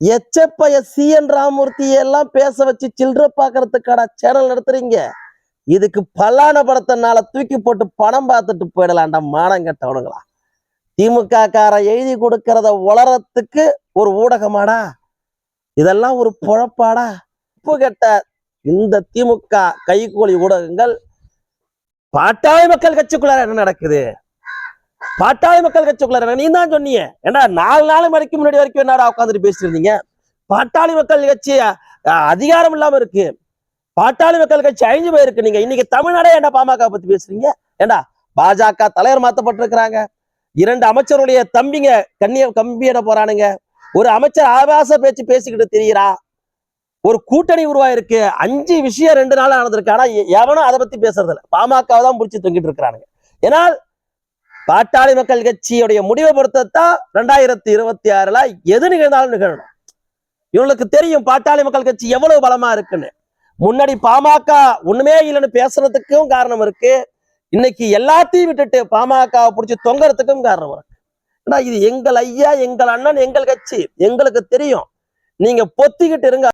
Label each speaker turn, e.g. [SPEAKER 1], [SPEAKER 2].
[SPEAKER 1] எச்சப்பைய C N ராமூர்த்தியை எல்லாம் பேச வச்சு சில்லற பாக்குறதுக்கான சேனல் நடத்துறீங்க. இதுக்கு பல்லான படத்தை நாளை தூக்கி போட்டு பணம் பார்த்துட்டு போயிடலாம்டா மானம் கெட்டவனுங்களா. திமுக காரன் எழுதி கொடுக்கறத உளறத்துக்கு ஒரு ஊடகமாடா. இதெல்லாம் ஒரு பொழப்பாடா. உப்பு கெட்ட இந்த திமுக கைகூலி ஊடகங்கள் பாட்டாளி மக்கள் கட்சிக்குள்ளார என்ன நடக்குது? பாட்டாளி மக்கள் கட்சிக்குள்ள என்ன? நீ தான் சொன்னீங்க. ஏன்னா நாலு நாள் மணிக்கு முன்னாடி வரைக்கும் என்னடா உட்காந்துட்டு பேசிட்டு இருந்தீங்க பாட்டாளி மக்கள் கட்சி அஹ், அதிகாரம் இல்லாம இருக்கு. பாட்டாளி மக்கள் கட்சி அழிஞ்சு போயிருக்கு. நீங்க இன்னைக்கு தமிழ்நாடே ஏன்டா பாமக பத்தி பேசுறீங்க? ஏண்டா பாஜக தலைவர் மாத்தப்பட்டிருக்கிறாங்க. இரண்டு அமைச்சருடைய தம்பிங்க கண்ணிய கம்பியிட போறானுங்க. ஒரு அமைச்சர் ஆபாச பேச்சு பேசிக்கிட்டு தெரியுறா. ஒரு கூட்டணி உருவாயிருக்கு. அஞ்சு விஷயம் ரெண்டு நாள் நடந்திருக்கு. ஆனா எவனும் அதை பத்தி பேசுறது இல்லை பாமக தான் முடிச்சு தொங்கிட்டு இருக்கிறானுங்க. ஏன்னா பாட்டாளி மக்கள் கட்சியுடைய முடிவை பொறுத்தத்தான் ரெண்டாயிரத்தி இருபத்தி ஆறுல எது நிகழ்ந்தாலும் நிகழணும். இவங்களுக்கு தெரியும் பாட்டாளி மக்கள் கட்சி எவ்வளவு பலமா இருக்குன்னு. முன்னாடி பாமக ஒண்ணுமே இல்லைன்னு பேசுறதுக்கும் காரணம் இருக்கு. இன்னைக்கு எல்லாத்தையும் விட்டுட்டு பாமகவை பிடிச்சி தொங்கறதுக்கும் காரணம் இருக்கு. ஏன்னா இது எங்கள் ஐயா எங்கள் அண்ணன் எங்கள் கட்சி. எங்களுக்கு தெரியும். நீங்க பொத்திக்கிட்டு இருங்க.